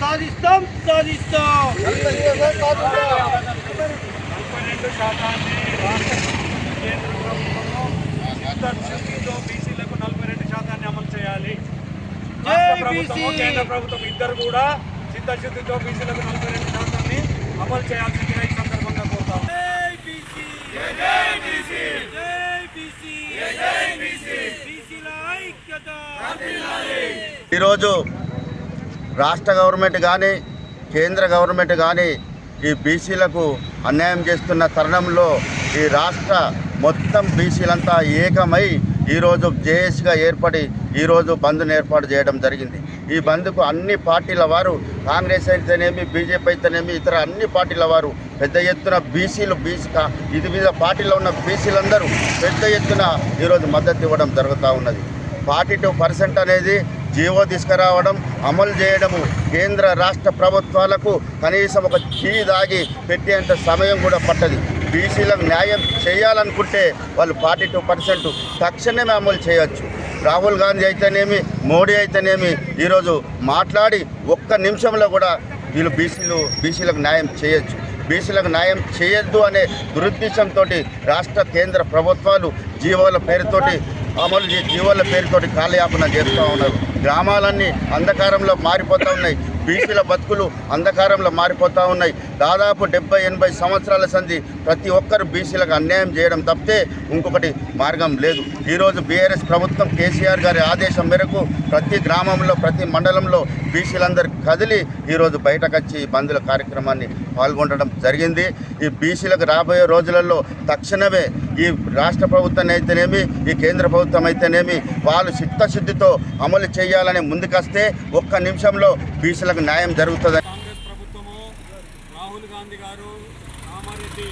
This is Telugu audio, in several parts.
సాధిస్తాం సాధిస్తాం పన్నెండు శాతాన్ని రాష్ట్ర కేంద్ర ప్రభుత్వము చిత్తశుద్ధితో బీసీలకు నలభై రెండు శాతాన్ని అమలు చేయాలి జై రాష్ట్ర ప్రభుత్వము, బీసీ. కేంద్ర ప్రభుత్వం ఇద్దరు కూడా చిత్తశుద్ధితో బీసీలకు నలభై రెండు శాతాన్ని అమలు చేయాల్సిందిగా ఈ సందర్భంగా కోరుతాం జై బీసీ జై బీసీ జై బీసీ జై బీసీ బీసీల ఐక్యత ఈరోజు రాష్ట్ర గవర్నమెంట్ కానీ కేంద్ర గవర్నమెంట్ కానీ ఈ బీసీలకు అన్యాయం చేస్తున్న తరుణంలో ఈ రాష్ట్ర మొత్తం బీసీలంతా ఏకమై ఈరోజు జేఏసీగా ఏర్పడి ఈరోజు బంద్ను ఏర్పాటు చేయడం జరిగింది. ఈ బంద్కు అన్ని పార్టీల వారు కాంగ్రెస్ అయితేనేమి బీజేపీ అయితేనేమి ఇతర అన్ని పార్టీల వారు పెద్ద ఎత్తున బీసీలు బీసీ ఇది వివిధ పార్టీలో ఉన్న బీసీలందరూ పెద్ద ఎత్తున ఈరోజు మద్దతు ఇవ్వడం జరుగుతూ ఉన్నది. ఫార్టీ టూ పర్సెంట్ అనేది జీవో తీసుకురావడం అమలు చేయడము కేంద్ర రాష్ట్ర ప్రభుత్వాలకు కనీసం ఒక టీ దాగి పెట్టేంత సమయం కూడా పట్టదు. బీసీలకు న్యాయం చేయాలనుకుంటే వాళ్ళు ఫార్టీ టూ పర్సెంట్ తక్షణమే అమలు చేయొచ్చు. రాహుల్ గాంధీ అయితేనేమి మోడీ అయితేనేమి ఈరోజు మాట్లాడి ఒక్క నిమిషంలో కూడా వీళ్ళు బీసీలు బీసీలకు న్యాయం చేయొచ్చు. బీసీలకు న్యాయం చేయొద్దు అనే దురుద్దేశంతో రాష్ట్ర కేంద్ర ప్రభుత్వాలు జీవోల పేరుతోటి అమలు చే జీవోల పేరుతోటి కాలయాపన చేస్తూ ఉన్నారు. గ్రామాలన్నీ అంధకారంలో మారిపోతూ ఉన్నాయి. బీసీల బతుకులు అంధకారంలో మారిపోతూ ఉన్నాయి. దాదాపు డెబ్బై ఎనభై సంవత్సరాల సంధి ప్రతి ఒక్కరు బీసీలకు అన్యాయం చేయడం తప్పితే ఇంకొకటి మార్గం లేదు. ఈరోజు బీఆర్ఎస్ ప్రభుత్వం కేసీఆర్ గారి ఆదేశం మేరకు ప్రతి గ్రామంలో ప్రతి మండలంలో బీసీలందరూ కదిలి ఈరోజు బయటకు వచ్చి ఈ బంధుల కార్యక్రమాన్ని పాల్గొనడం జరిగింది. ఈ బీసీలకు రాబోయే రోజులలో తక్షణమే ఈ రాష్ట్ర ప్రభుత్వం అయితేనేమి ఈ కేంద్ర ప్రభుత్వం అయితేనేమి వాళ్ళు చిత్తశుద్ధితో అమలు చేయాలని ముందుకొస్తే ఒక్క నిమిషంలో బీసీలకు న్యాయం జరుగుతుంది. కాంగ్రెస్ ప్రభుత్వము రాహుల్ గాంధీ గారు కామారెడ్డి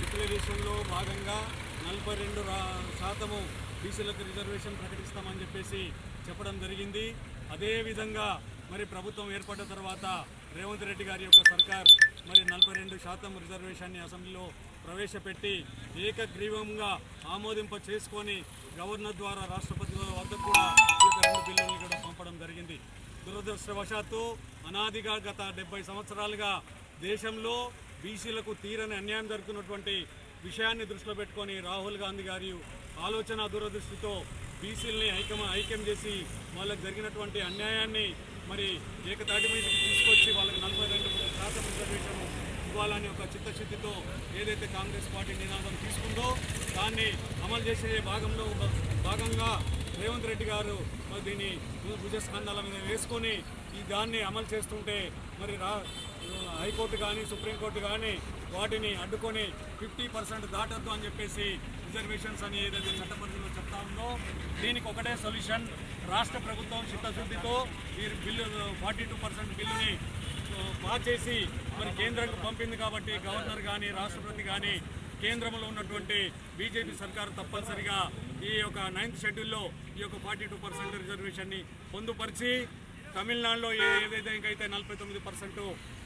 డిక్లరేషన్లో భాగంగా నలభై రెండు శాతము బీసీలకు రిజర్వేషన్ ప్రకటిస్తామని చెప్పేసి చెప్పడం జరిగింది. అదేవిధంగా మరి ప్రభుత్వం ఏర్పడ్డ తర్వాత రేవంత్ రెడ్డి గారి యొక్క సర్కార్ మరి నలభై రెండు శాతం రిజర్వేషన్ని అసెంబ్లీలో ప్రవేశపెట్టి ఏకగ్రీవంగా ఆమోదింప చేసుకొని గవర్నర్ ద్వారా రాష్ట్రపతి వద్దకు కూడా ఈ యొక్క రెండు బిల్లులను కూడా పంపడం జరిగింది. దురదృష్టవశాత్తు అనాదిగా గత డెబ్బై సంవత్సరాలుగా దేశంలో బీసీలకు తీరని అన్యాయం జరుగుతున్నటువంటి విషయాన్ని దృష్టిలో పెట్టుకొని రాహుల్ గాంధీ గారి ఆలోచన దూరదృష్టితో బీసీలని ఐక్యం ఐక్యం చేసి వాళ్ళకు జరిగినటువంటి అన్యాయాన్ని మరి ఏకతాటి మీదకి తీసుకొచ్చి వాళ్ళకి నలభై రెండు శాతం రిజర్వేషన్ ఇవ్వాలని ఒక చిత్తశుద్ధితో ఏదైతే కాంగ్రెస్ పార్టీ నినాదం తీసుకుందో దాన్ని అమలు చేసే భాగంలో భాగంగా రేవంత్ రెడ్డి గారు మరి దీన్ని భుజస్కంధాల మీద వేసుకొని ఈ దాన్ని అమలు చేస్తుంటే మరి రా హైకోర్టు కానీ సుప్రీంకోర్టు కానీ వాటిని అడ్డుకొని ఫిఫ్టీ పర్సెంట్ దాటద్దు అని చెప్పేసి రిజర్వేషన్స్ అని ఏదైతే చట్టపరిధిలో చెప్తా ఉందో దీనికి ఒకటే సొల్యూషన్ రాష్ట్ర ప్రభుత్వం చిత్తశుద్ధితో ఈ బిల్లు ఫార్టీ టూ పర్సెంట్ బిల్లుని మార్చేసి చేసి మరి కేంద్రంకు పంపింది కాబట్టి గవర్నర్ కానీ రాష్ట్రపతి కానీ కేంద్రంలో ఉన్నటువంటి బీజేపీ సర్కారు తప్పనిసరిగా ఈ యొక్క నైన్త్ షెడ్యూల్లో ఈ యొక్క ఫార్టీ టూ పర్సెంట్ రిజర్వేషన్ని పొందుపరిచి తమిళనాడులో ఏ ఏదైతే ఇంకైతే నలభై తొమ్మిది పర్సెంట్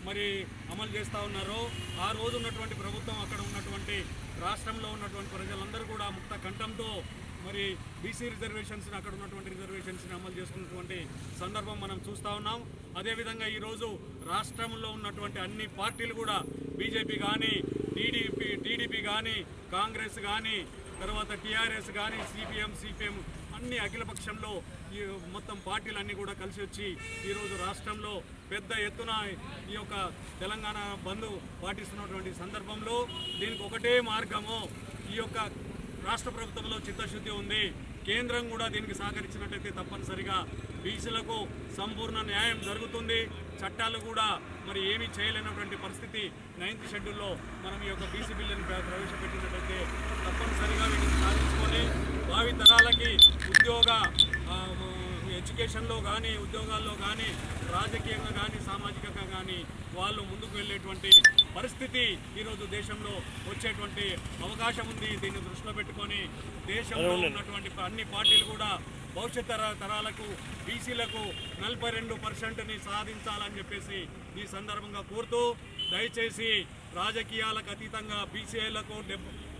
మరి అమలు చేస్తూ ఉన్నారో ఆ రోజు ఉన్నటువంటి ప్రభుత్వం అక్కడ ఉన్నటువంటి రాష్ట్రంలో ఉన్నటువంటి ప్రజలందరూ కూడా ముక్త కంఠంతో మరి బీసీ రిజర్వేషన్స్ని అక్కడ ఉన్నటువంటి రిజర్వేషన్స్ని అమలు చేసుకున్నటువంటి సందర్భం మనం చూస్తూ ఉన్నాం. అదేవిధంగా ఈరోజు రాష్ట్రంలో ఉన్నటువంటి అన్ని పార్టీలు కూడా బీజేపీ కానీ టీడీపీ టీడీపీ కానీ కాంగ్రెస్ కానీ తర్వాత టీఆర్ఎస్ కానీ సిపిఎం సిపిఎం అన్ని అఖిలపక్షంలో ఈ మొత్తం పార్టీలన్నీ కూడా కలిసి వచ్చి ఈరోజు రాష్ట్రంలో పెద్ద ఎత్తున ఈ యొక్క తెలంగాణ బంద్ పాటిస్తున్నటువంటి సందర్భంలో దీనికి ఒకటే మార్గము ఈ యొక్క రాష్ట్ర ప్రభుత్వంలో చిత్తశుద్ధి ఉంది. కేంద్రం కూడా దీనికి సహకరించినట్లయితే తప్పనిసరిగా బీసీలకు సంపూర్ణ న్యాయం జరుగుతుంది. చట్టాలు కూడా మరి ఏమీ చేయలేనటువంటి పరిస్థితి నైన్త్ షెడ్యూల్లో మనం ఈ యొక్క బీసీ బిల్లుని ప్రవేశపెట్టినట్లయితే తప్పనిసరిగా వీటిని సాధించుకొని భావి తరాలకి ఉద్యోగ ఎడ్యుకేషన్లో కానీ ఉద్యోగాల్లో కానీ రాజకీయంగా కానీ సామాజికంగా కానీ వాళ్ళు ముందుకు వెళ్ళేటువంటి పరిస్థితి ఈరోజు దేశంలో వచ్చేటువంటి అవకాశం ఉంది. దీన్ని దృష్టిలో పెట్టుకొని దేశంలో ఉన్నటువంటి అన్ని పార్టీలు కూడా భవిష్యత్ తర తరాలకు బీసీలకు నలభై రెండు పర్సెంట్ని సాధించాలని చెప్పేసి ఈ సందర్భంగా కోరుతూ దయచేసి రాజకీయాలకు అతీతంగా బీసీఐలకు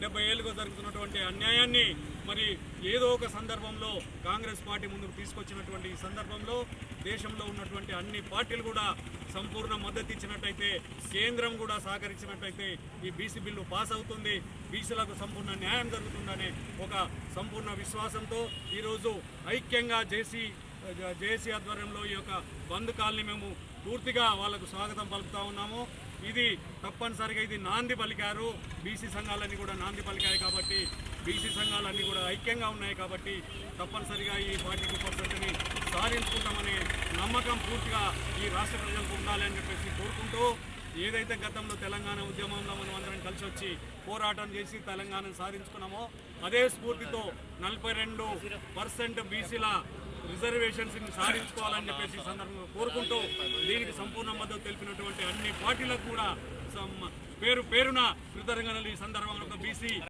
డెబ్బై ఏళ్ళుగా జరుగుతున్నటువంటి అన్యాయాన్ని మరి ఏదో ఒక సందర్భంలో కాంగ్రెస్ పార్టీ ముందుకు తీసుకొచ్చినటువంటి ఈ సందర్భంలో దేశంలో ఉన్నటువంటి అన్ని పార్టీలు కూడా సంపూర్ణ మద్దతు ఇచ్చినట్టయితే కేంద్రం కూడా సహకరించినట్టయితే ఈ బీసీ బిల్లు పాస్ అవుతుంది. బీసీలకు సంపూర్ణ న్యాయం జరుగుతుందనే ఒక సంపూర్ణ విశ్వాసంతో ఈరోజు ఐక్యంగా జేసీ జేసీ ఆధ్వర్యంలో ఈ యొక్క బంద్ కాల్ని మేము పూర్తిగా వాళ్ళకు స్వాగతం పలుకుతా ఉన్నాము. ఇది తప్పనిసరిగా ఇది నాంది పలికారు. బీసీ సంఘాలన్నీ కూడా నాంది పలికాయి కాబట్టి బీసీ సంఘాలన్నీ కూడా ఐక్యంగా ఉన్నాయి కాబట్టి తప్పనిసరిగా ఈ ఫార్టీ టూ పర్సెంట్ని సాధించుకుంటామనే నమ్మకం పూర్తిగా ఈ రాష్ట్ర ప్రజలకు ఉండాలని చెప్పేసి కోరుకుంటూ ఏదైతే గతంలో తెలంగాణ ఉద్యమంలో మనం అందరం కలిసి వచ్చి పోరాటం చేసి తెలంగాణను సాధించుకున్నామో అదే స్ఫూర్తితో నలభై రెండు పర్సెంట్ బీసీల రిజర్వేషన్స్ని సాధించుకోవాలని చెప్పేసి సందర్భంగా కోరుకుంటూ దీనికి సంపూర్ణ మద్దతు తెలిపినటువంటి అన్ని పార్టీలకు కూడా పేరు పేరున కృతజ్ఞతలు ఈ సందర్భంలో బీసీ